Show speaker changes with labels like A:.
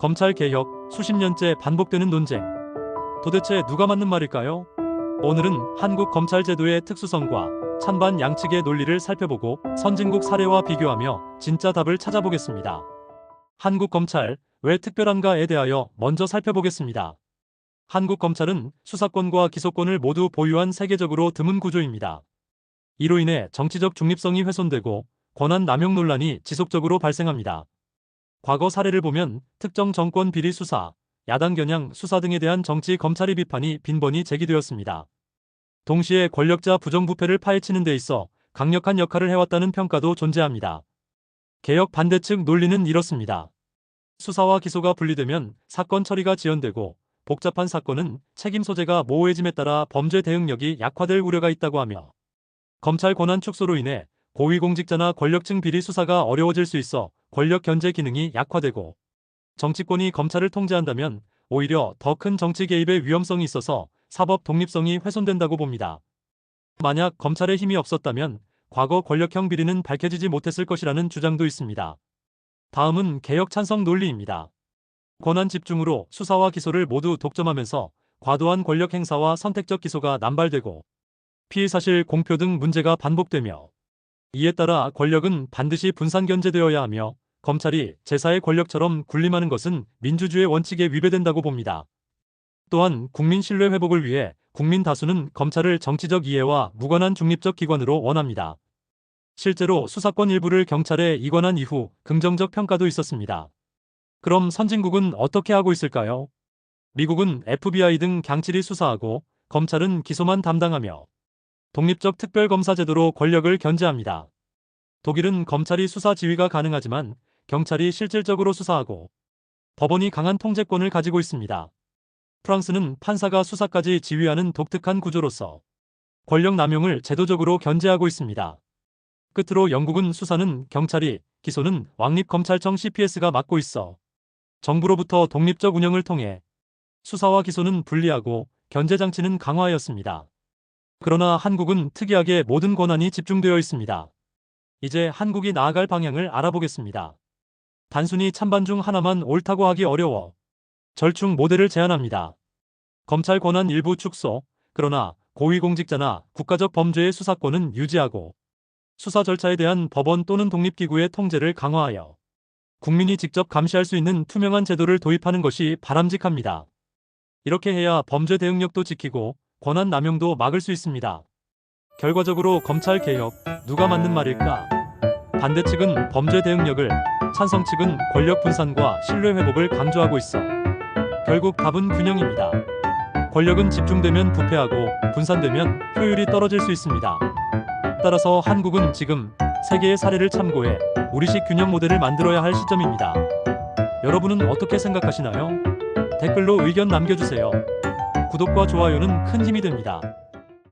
A: 검찰 개혁 수십 년째 반복되는 논쟁. 도대체 누가 맞는 말일까요? 오늘은 한국 검찰 제도의 특수성과 찬반 양측의 논리를 살펴보고 선진국 사례와 비교하며 진짜 답을 찾아보겠습니다. 한국 검찰 왜 특별한가에 대하여 먼저 살펴보겠습니다. 한국 검찰은 수사권과 기소권을 모두 보유한 세계적으로 드문 구조입니다. 이로 인해 정치적 중립성이 훼손되고 권한 남용 논란이 지속적으로 발생합니다. 과거 사례를 보면 특정 정권 비리 수사, 야당 겨냥 수사 등에 대한 정치 검찰의 비판이 빈번히 제기되었습니다. 동시에 권력자 부정부패를 파헤치는 데 있어 강력한 역할을 해왔다는 평가도 존재합니다. 개혁 반대측 논리는 이렇습니다. 수사와 기소가 분리되면 사건 처리가 지연되고 복잡한 사건은 책임 소재가 모호해짐에 따라 범죄 대응력이 약화될 우려가 있다고 하며 검찰 권한 축소로 인해 고위공직자나 권력층 비리 수사가 어려워질 수 있어 권력 견제 기능이 약화되고 정치권이 검찰을 통제한다면 오히려 더 큰 정치 개입의 위험성이 있어서 사법 독립성이 훼손된다고 봅니다. 만약 검찰의 힘이 없었다면 과거 권력형 비리는 밝혀지지 못했을 것이라는 주장도 있습니다. 다음은 개혁 찬성 논리입니다. 권한 집중으로 수사와 기소를 모두 독점하면서 과도한 권력 행사와 선택적 기소가 남발되고 피의 사실 공표 등 문제가 반복되며 이에 따라 권력은 반드시 분산 견제되어야 하며 검찰이 제사의 권력처럼 군림하는 것은 민주주의 원칙에 위배된다고 봅니다. 또한 국민 신뢰 회복을 위해 국민 다수는 검찰을 정치적 이해와 무관한 중립적 기관으로 원합니다. 실제로 수사권 일부를 경찰에 이관한 이후 긍정적 평가도 있었습니다. 그럼 선진국은 어떻게 하고 있을까요? 미국은 FBI 등 강칠이 수사하고 검찰은 기소만 담당하며 독립적 특별검사 제도로 권력을 견제합니다. 독일은 검찰이 수사 지휘가 가능하지만 경찰이 실질적으로 수사하고 법원이 강한 통제권을 가지고 있습니다. 프랑스는 판사가 수사까지 지휘하는 독특한 구조로서 권력 남용을 제도적으로 견제하고 있습니다. 끝으로 영국은 수사는 경찰이, 기소는 왕립검찰청 CPS가 맡고 있어 정부로부터 독립적 운영을 통해 수사와 기소는 분리하고 견제 장치는 강화하였습니다. 그러나 한국은 특이하게 모든 권한이 집중되어 있습니다. 이제 한국이 나아갈 방향을 알아보겠습니다. 단순히 찬반 중 하나만 옳다고 하기 어려워 절충 모델을 제안합니다. 검찰 권한 일부 축소, 그러나 고위공직자나 국가적 범죄의 수사권은 유지하고 수사 절차에 대한 법원 또는 독립기구의 통제를 강화하여 국민이 직접 감시할 수 있는 투명한 제도를 도입하는 것이 바람직합니다. 이렇게 해야 범죄 대응력도 지키고 권한 남용도 막을 수 있습니다. 결과적으로 검찰 개혁 누가 맞는 말일까? 반대 측은 범죄 대응력을, 찬성 측은 권력 분산과 신뢰 회복을 강조하고 있어 결국 답은 균형입니다. 권력은 집중되면 부패하고 분산되면 효율이 떨어질 수 있습니다. 따라서 한국은 지금 세계의 사례를 참고해 우리식 균형 모델을 만들어야 할 시점입니다. 여러분은 어떻게 생각하시나요? 댓글로 의견 남겨주세요. 구독과 좋아요는 큰 힘이 됩니다.